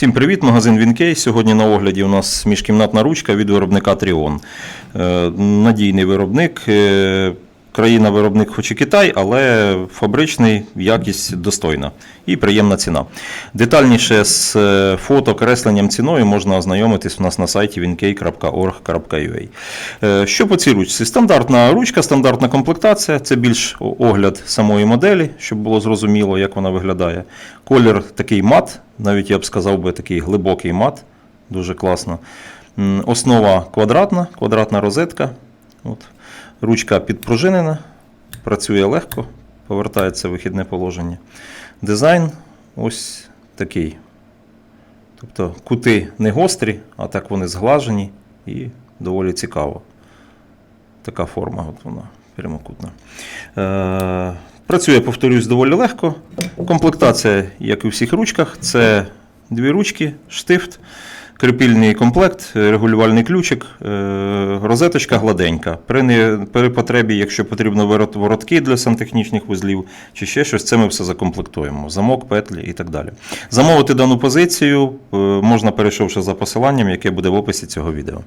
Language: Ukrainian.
Всім привіт, магазин Вінкей. Сьогодні на огляді у нас міжкімнатна ручка від виробника Тріон. Е, Надійний виробник. Країна-виробник хоч і Китай, але фабричний, якість достойна і приємна ціна. Детальніше з е, фото, кресленням ціною можна ознайомитись у нас на сайті winkei.org.ua. Е, Що по цій ручці? Стандартна ручка, стандартна комплектація. Це більш огляд самої моделі, щоб було зрозуміло, як вона виглядає. Колір такий мат, навіть я б сказав би такий глибокий мат. Дуже класно. Основа квадратна, квадратна розетка. От. Ручка підпружинена, працює легко, повертається в вихідне положення. Дизайн ось такий. Тобто кути не гострі, а так вони зглажені і доволі цікаво. Така форма, от вона прямокутна. Е, працює, повторюсь, доволі легко. Комплектація, як і у всіх ручках, це дві ручки, штифт, крепільний комплект, е, регулювальний ключик, е, розеточка гладенька. При, при потребі, якщо потрібно воротки для сантехнічних вузлів чи ще щось, це ми все закомплектуємо. Замок, петлі і так далі. Замовити дану позицію е, можна, перейшовши за посиланням, яке буде в описі цього відео.